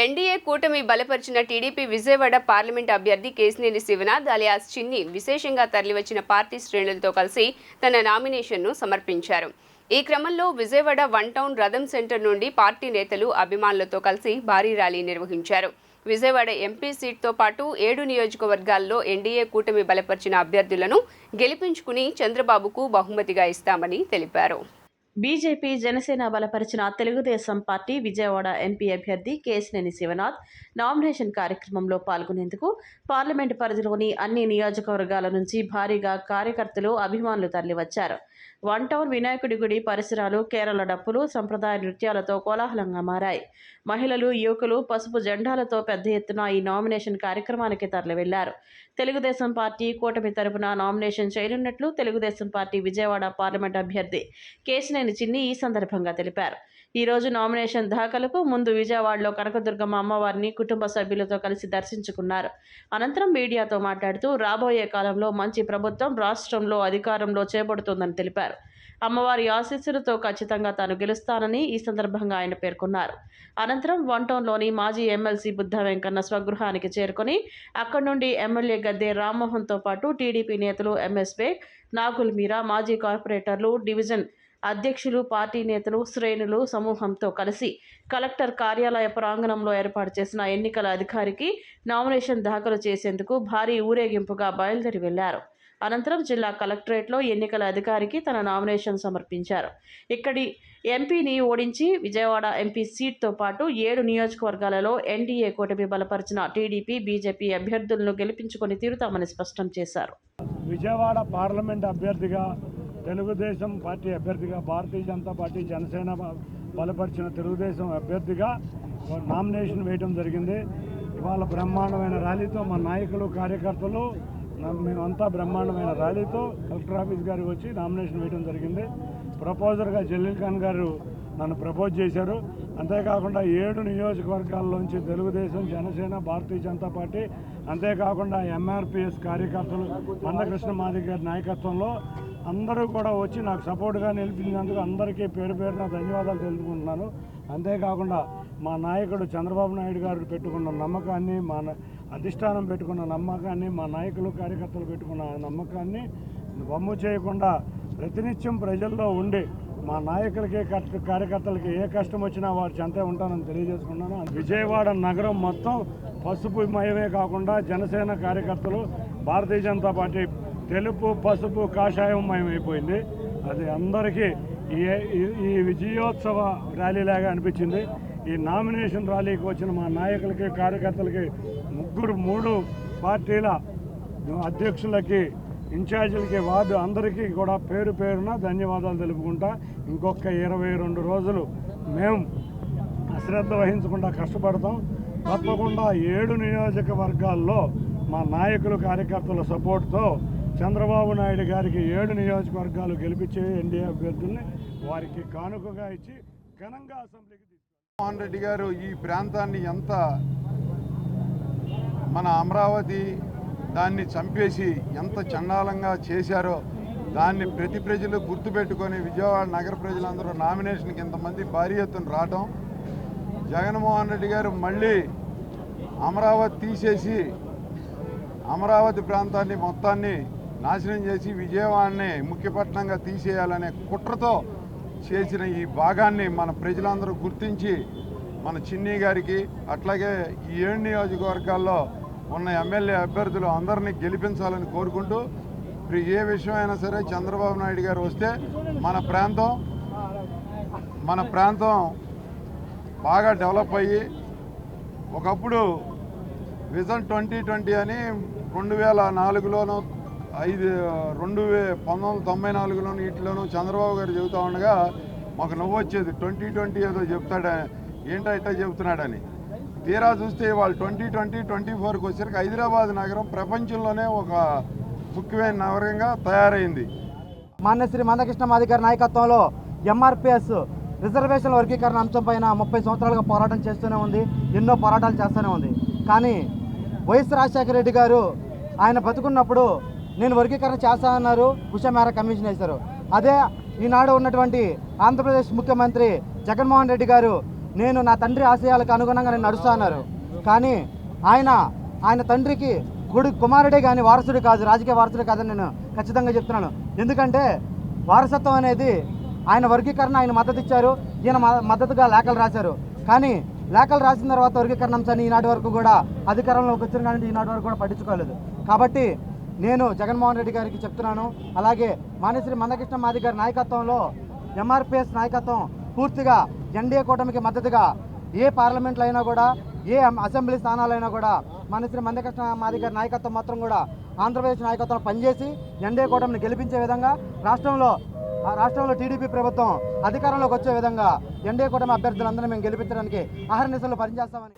NDA కూటమి బలపరిచిన TDP Vijayawada parliament అభ్యర్థి కేసినేని శివనాథ్ అలియాస్ చిన్ని విశేషంగా తరలివచ్చిన పార్టీ శ్రేణులతో కలిసి తన నామినేషన్ను సమర్పించారు. ఈ క్రమంలో విజయవాడ వన్ టౌన్ రథం సెంటర్ నుండి పార్టీ నేతలు అభిమానులతో కలిసి భారీ ర్యాలీ నిర్వహించారు. విజయవాడ ఎంపీ సీట్తో పాటు ఏడు నియోజకవర్గాల్లో ఎన్డీఏ కూటమి బలపరిచిన అభ్యర్థులను గెలిపించుకుని చంద్రబాబుకు బహుమతిగా ఇస్తామని తెలిపారు. బీజేపీ జనసేన బలపరిచిన తెలుగుదేశం పార్టీ విజయవాడ ఎంపీ అభ్యర్థి కేసినేని శివనాథ్ నామినేషన్ కార్యక్రమంలో పాల్గొనేందుకు పార్లమెంటు పరిధిలోని అన్ని నియోజకవర్గాల నుంచి భారీగా కార్యకర్తలు అభిమానులు తరలివచ్చారు. వన్ టౌన్ వినాయకుడి గుడి పరిసరాలు కేరళ డప్పులు సంప్రదాయ నృత్యాలతో కోలాహలంగా మారాయి. మహిళలు యువకులు పసుపు జెండాలతో పెద్ద ఎత్తున ఈ నామినేషన్ కార్యక్రమానికి తరలివెళ్ళారు. తెలుగుదేశం పార్టీ కూటమి తరపున నామినేషన్ చేయనున్నట్లు తెలుగుదేశం పార్టీ విజయవాడ పార్లమెంట్ అభ్యర్థి కేసినేని చిన్ని ఈ సందర్భంగా తెలిపారు. ఈ రోజు నామినేషన్ దాఖలకు ముందు విజయవాడలో కనకదుర్గమ్మ అమ్మవారిని కుటుంబ సభ్యులతో కలిసి దర్శించుకున్నారు. అనంతరం మీడియాతో మాట్లాడుతూ రాబోయే కాలంలో మంచి ప్రభుత్వం రాష్ట్రంలో అధికారంలో చేపడుతుందని తెలిపారు. అమ్మవారి ఆశీస్సులతో ఖచ్చితంగా తాను గెలుస్తానని ఈ సందర్భంగా ఆయన పేర్కొన్నారు. అనంతరం వన్ టౌన్లోని మాజీ ఎమ్మెల్సీ బుద్ధ వెంకన్న స్వగృహానికి చేరుకొని అక్కడి నుండి ఎమ్మెల్యే గద్దె రామ్మోహన్తో పాటు టీడీపీ నేతలు ఎంఎస్ బేగ్ నాగుల్ మీరా మాజీ కార్పొరేటర్లు డివిజన్ అధ్యక్షులు పార్టీ నేతలు శ్రేణులు సమూహంతో కలిసి కలెక్టర్ కార్యాలయ ప్రాంగణంలో ఏర్పాటు చేసిన ఎన్నికల అధికారికి నామినేషన్ దాఖలు చేసేందుకు భారీ ఊరేగింపుగా బయలుదేరి వెళ్ళారు. అనంతరం జిల్లా కలెక్టరేట్లో ఎన్నికల అధికారికి తన నామినేషన్ సమర్పించారు. ఇక్కడి ఎంపీని ఓడించి విజయవాడ ఎంపీ సీట్తో పాటు ఏడు నియోజకవర్గాలలో ఎన్డీఏ కూటమి బలపరిచిన టీడీపీ బీజేపీ అభ్యర్థులను గెలిపించుకొని తీరుతామని స్పష్టం చేశారు. విజయవాడ పార్లమెంట్ అభ్యర్థిగా తెలుగుదేశం పార్టీ అభ్యర్థిగా భారతీయ జనతా పార్టీ జనసేన బలపరిచిన తెలుగుదేశం అభ్యర్థిగా నామినేషన్ వేయడం జరిగింది. ఇవాళ బ్రహ్మాండమైన ర్యాలీతో మా నాయకులు కార్యకర్తలు మేమంతా బ్రహ్మాండమైన ర్యాలీతో కలెక్టర్ ఆఫీస్ గారికి వచ్చి నామినేషన్ వేయడం జరిగింది. ప్రపోజర్గా జలీల్ ఖాన్ గారు నన్ను ప్రపోజ్ చేశారు. అంతేకాకుండా ఏడు నియోజకవర్గాల్లోంచి తెలుగుదేశం జనసేన భారతీయ జనతా పార్టీ అంతేకాకుండా ఎంఆర్పిఎస్ కార్యకర్తలు మందకృష్ణ మాది గారి నాయకత్వంలో అందరూ కూడా వచ్చి నాకు సపోర్ట్గా నిలిపించినందుకు అందరికీ పేరు పేరున ధన్యవాదాలు తెలుపుకుంటున్నాను. అంతేకాకుండా మా నాయకుడు చంద్రబాబు నాయుడు గారు పెట్టుకున్న నమ్మకాన్ని మా న- అధిష్టానం పెట్టుకున్న నమ్మకాన్ని మా నాయకులు కార్యకర్తలు పెట్టుకున్న నమ్మకాన్ని వమ్ము చేయకుండా ప్రతినిత్యం ప్రజల్లో ఉండి మా నాయకులకి కార్యకర్తలకి ఏ కష్టం వచ్చినా వారి చెంతే ఉంటానని తెలియజేసుకున్నాను విజయవాడ నగరం మొత్తం పసుపు మయమే కాకుండా జనసేన కార్యకర్తలు భారతీయ జనతా పార్టీ తెలుపు పసుపు కాషాయం మయమైపోయింది. అది అందరికీ ఈ ఈ- ఈ విజయోత్సవ ర్యాలీలాగా అనిపించింది. ఈ నామినేషన్ ర్యాలీకి వచ్చిన మా నాయకులకి కార్యకర్తలకి ముగ్గురు మూడు పార్టీల అధ్యక్షులకి ఇన్ఛార్జీలకి వార్డు అందరికీ కూడా పేరు పేరున ధన్యవాదాలు తెలుపుకుంటా. ఇంకొక ఇరవై రెండు రోజులు మేము అశ్రద్ధ వహించకుండా కష్టపడతాం. తప్పకుండా ఏడు నియోజకవర్గాల్లో మా నాయకులు కార్యకర్తల సపోర్ట్తో చంద్రబాబు నాయుడు గారికి ఏడు నియోజకవర్గాలు గెలిపించే ఎన్డీఏ అభ్యర్థుల్ని వారికి కానుకగా ఇచ్చి ఘనంగా అసెంబ్లీకి మోహన్ రెడ్డి గారు ఈ ప్రాంతాన్ని ఎంత మన అమరావతి దాన్ని చంపేసి ఎంత చండాలంగా చేశారో దాన్ని ప్రతి ప్రజలు గుర్తుపెట్టుకొని విజయవాడ నగర ప్రజలందరూ నామినేషన్కి ఇంతమంది భారీ ఎత్తున రావడం జగన్మోహన్ రెడ్డి గారు మళ్ళీ అమరావతి తీసేసి అమరావతి ప్రాంతాన్ని మొత్తాన్ని నాశనం చేసి విజయవాడని ముఖ్యపట్నంగా తీసేయాలనే కుట్రతో చేసిన ఈ భాగాన్ని మన ప్రజలందరూ గుర్తించి మన చిన్ని గారికి అట్లాగే ఈ ఏడు నియోజకవర్గాల్లో ఉన్న ఎమ్మెల్యే అభ్యర్థులు అందరినీ గెలిపించాలని కోరుకుంటూ ఇప్పుడు ఏ విషయమైనా సరే చంద్రబాబు నాయుడు గారు వస్తే మన ప్రాంతం మన ప్రాంతం బాగా డెవలప్ అయ్యి ఒకప్పుడు విజన్ ట్వంటీ ట్వంటీ అని రెండు వేల నాలుగులోను ఐదు రెండు వే పంతొమ్మిది వందల తొంభై నాలుగులోను వీటిలోనూ చంద్రబాబు గారు చెబుతా ఉండగా మాకు నవ్వు వచ్చేది. ట్వంటీ ట్వంటీ ఏదో చెప్తాడా ఏంటో ఇట్టా చెబుతున్నాడని. తీరా చూస్తే వాళ్ళు ట్వంటీ ట్వంటీ ట్వంటీ ఫోర్కి వచ్చేసరికి హైదరాబాద్ నగరం ప్రపంచంలోనే ఒక ముఖ్యమైన నగరంగా తయారైంది. మాన్యశ్రీ మందకృష్ణ మాదిగారి నాయకత్వంలో ఎంఆర్పిఎస్ రిజర్వేషన్ వర్గీకరణ అంశం పైన ముప్పై సంవత్సరాలుగా పోరాటం చేస్తూనే ఉంది. ఎన్నో పోరాటాలు చేస్తూనే ఉంది. కానీ వైఎస్ రాజశేఖర రెడ్డి గారు ఆయన బతుకున్నప్పుడు నేను వర్గీకరణ చేస్తానన్నారు. ఉషా కమిషన్ వేశారు. అదే ఈనాడు ఉన్నటువంటి ఆంధ్రప్రదేశ్ ముఖ్యమంత్రి జగన్మోహన్ రెడ్డి గారు నేను నా తండ్రి ఆశయాలకు అనుగుణంగా నేను నడుస్తున్నారు కానీ ఆయన ఆయన తండ్రికి కొడుకు కుమారుడే కానీ వారసుడు కాదు రాజకీయ వారసుడు కాదని నేను ఖచ్చితంగా చెప్తున్నాను. ఎందుకంటే వారసత్వం అనేది ఆయన వర్గీకరణ ఆయన మద్దతు ఇచ్చారు ఈయన మ- మద్దతుగా లేఖలు రాశారు. కానీ లేఖలు రాసిన తర్వాత వర్గీకరణ అంశాన్ని ఈనాటి వరకు కూడా అధికారంలోకి వచ్చిన కానీ ఈనాటి వరకు కూడా పట్టించుకోలేదు. కాబట్టి నేను జగన్మోహన్ రెడ్డి గారికి చెప్తున్నాను. అలాగే మానేశ్వరి మందకృష్ణ మాది గారి నాయకత్వంలో ఎంఆర్పిఎస్ నాయకత్వం పూర్తిగా ఎన్డీఏ కూటమికి మద్దతుగా ఏ పార్లమెంట్లో అయినా కూడా ఏ అసెంబ్లీ స్థానాలైనా కూడా మానేశ్వరి మందకృష్ణ మాది నాయకత్వం మాత్రం కూడా ఆంధ్రప్రదేశ్ నాయకత్వం పనిచేసి ఎన్డీఏ కూటమిని గెలిపించే విధంగా రాష్ట్రంలో రాష్ట్రంలో టీడీపీ ప్రభుత్వం అధికారంలోకి వచ్చే విధంగా ఎన్డీఏ కూటమి అభ్యర్థులందరినీ మేము గెలిపించడానికి ఆహర్నిశలు పనిచేస్తామని